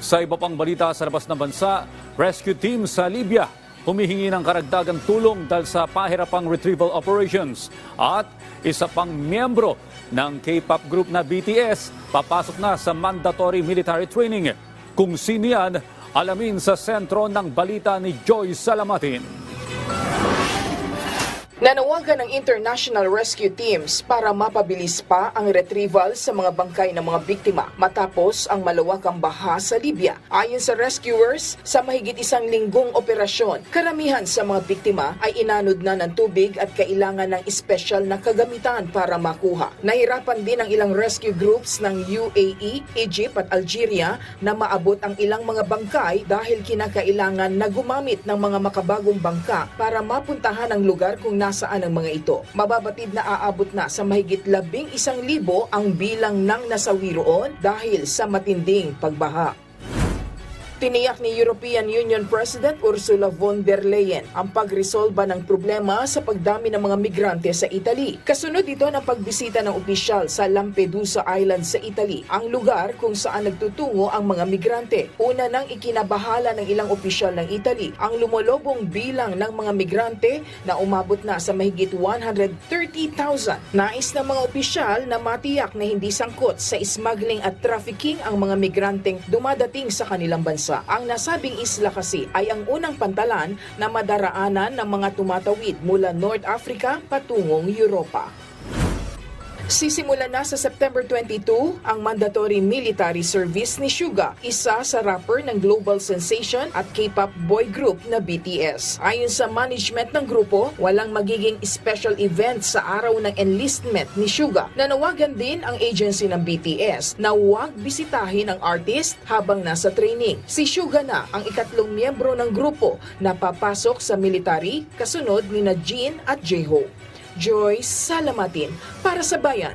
Sa iba pang balita sa labas ng bansa, rescue team sa Libya humihingi ng karagdagang tulong dahil sa pahirapang retrieval operations. At isa pang miyembro ng K-pop group na BTS papasok na sa mandatory military training. Kung sino yan, alamin sa sentro ng balita ni Joy Salamatin. Nanawagan ng international rescue teams para mapabilis pa ang retrieval sa mga bangkay ng mga biktima matapos ang malawakang baha sa Libya. Ayon sa rescuers, sa mahigit isang linggong operasyon, karamihan sa mga biktima ay inanod na ng tubig at kailangan ng espesyal na kagamitan para makuha. Nahirapan din ang ilang rescue groups ng UAE, Egypt at Algeria na maabot ang ilang mga bangkay dahil kinakailangan na gumamit ng mga makabagong bangka para mapuntahan ang lugar kung nasaan ang mga ito. Mababatid na aabot na sa mahigit labing isang libo ang bilang ng nasawi roon dahil sa matinding pagbaha. Tiniyak ni European Union President Ursula von der Leyen ang pagresolba ng problema sa pagdami ng mga migrante sa Italy. Kasunod ito ng pagbisita ng opisyal sa Lampedusa Island sa Italy, ang lugar kung saan nagtutungo ang mga migrante. Una nang ikinabahala ng ilang opisyal ng Italy ang lumolobong bilang ng mga migrante na umabot na sa mahigit 130,000. Nais ng mga opisyal na matiyak na hindi sangkot sa smuggling at trafficking ang mga migranteng dumadating sa kanilang bansa. Ang nasabing isla kasi ay ang unang pantalan na madaraanan ng mga tumatawid mula North Africa patungong Europa. Sisimulan na sa September 22 ang mandatory military service ni Suga, isa sa rapper ng global sensation at K-pop boy group na BTS. Ayon sa management ng grupo, walang magiging special event sa araw ng enlistment ni Suga. Nanawagan din ang agency ng BTS na huwag bisitahin ang artist habang nasa training. Si Suga na ang ikatlong miyembro ng grupo na papasok sa military kasunod ni na Jin at J-Hope. Joy Salamatin para sa Bayan.